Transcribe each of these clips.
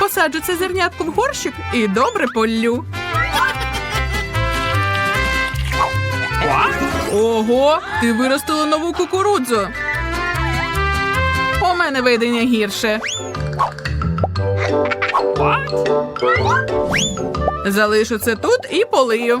Посаджу це зернятко в горщик і добре поллю. Ого, ти виростила нову кукурудзу. У мене видення гірше. Залишу це тут і полию.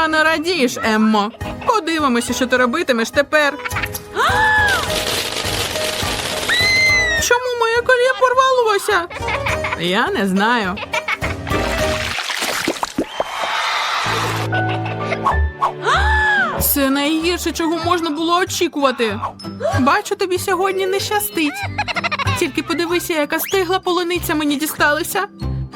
Рано радієш, Еммо. Подивимося, що ти робитимеш тепер. Чому моє коліє порвалося? Я не знаю. Це найгірше, чого можна було очікувати. Бачу, тобі сьогодні не щастить. Тільки подивися, яка стигла полуниця мені дісталася.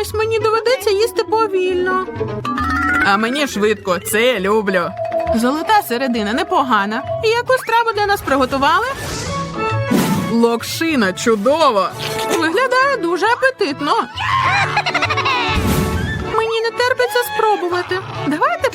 Ось мені доведеться їсти повільно. А мені швидко, це я люблю. Золота середина непогана. І яку страву для нас приготували? Локшина чудово. Виглядає дуже апетитно. Мені не терпиться спробувати. Давайте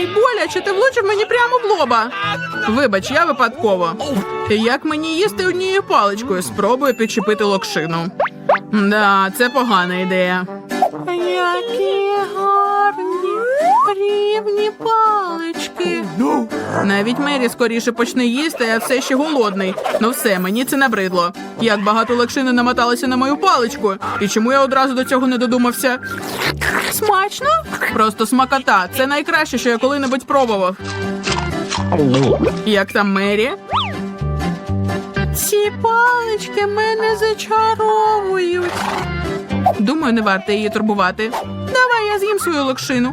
Ей, боляче, ти влучив мені прямо в лоба. Вибач, я випадково. Як мені їсти однією паличкою? Спробую підчепити локшину. Да, це погана ідея. Які гарні рівні палички. Навіть Мері скоріше почне їсти, а все ще голодний. Ну все, мені це набридло. Як багато локшини намоталося на мою паличку. І чому я одразу до цього не додумався? Смачно? Просто смакота. Це найкраще, що я коли-небудь пробував. Як там Мері? Ці палички мене зачаровують. Думаю, не варто її турбувати. Давай я з'їм свою локшину.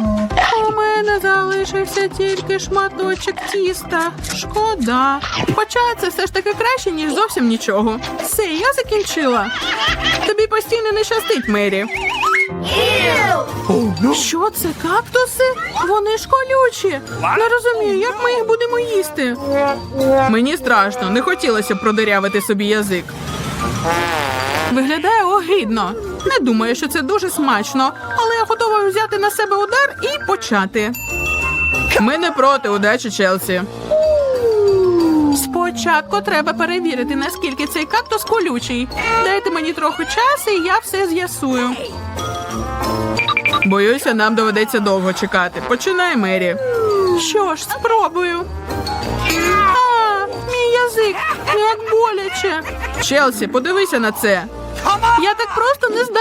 Мене залишився тільки шматочок тіста. Шкода. Хоча це все ж таки краще, ніж зовсім нічого. Все, я закінчила. Тобі постійно не щастить, Мері. Що це, кактуси? Вони ж колючі. Не розумію, як ми їх будемо їсти. Мені страшно, не хотілося б продирявити собі язик. Виглядає огидно. Не думаю, що це дуже смачно, але я готова взяти на себе удар і почати. Ми не проти удачі, Челсі. Спочатку треба перевірити, наскільки цей кактус колючий. Дайте мені трохи часу, і я все з'ясую. Боюся, нам доведеться довго чекати. Починай, Мері. Що ж, спробую. А, мій язик, як боляче. Челсі, подивися на це. Я так просто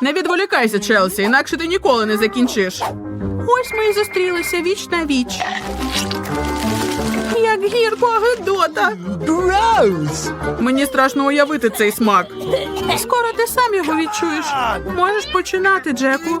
Не відволікайся, Челсі, інакше ти ніколи не закінчиш. Ось ми і зустрілися віч на віч. Як гірко гидота. Мені страшно уявити цей смак. Скоро ти сам його відчуєш. Можеш починати, Джеку.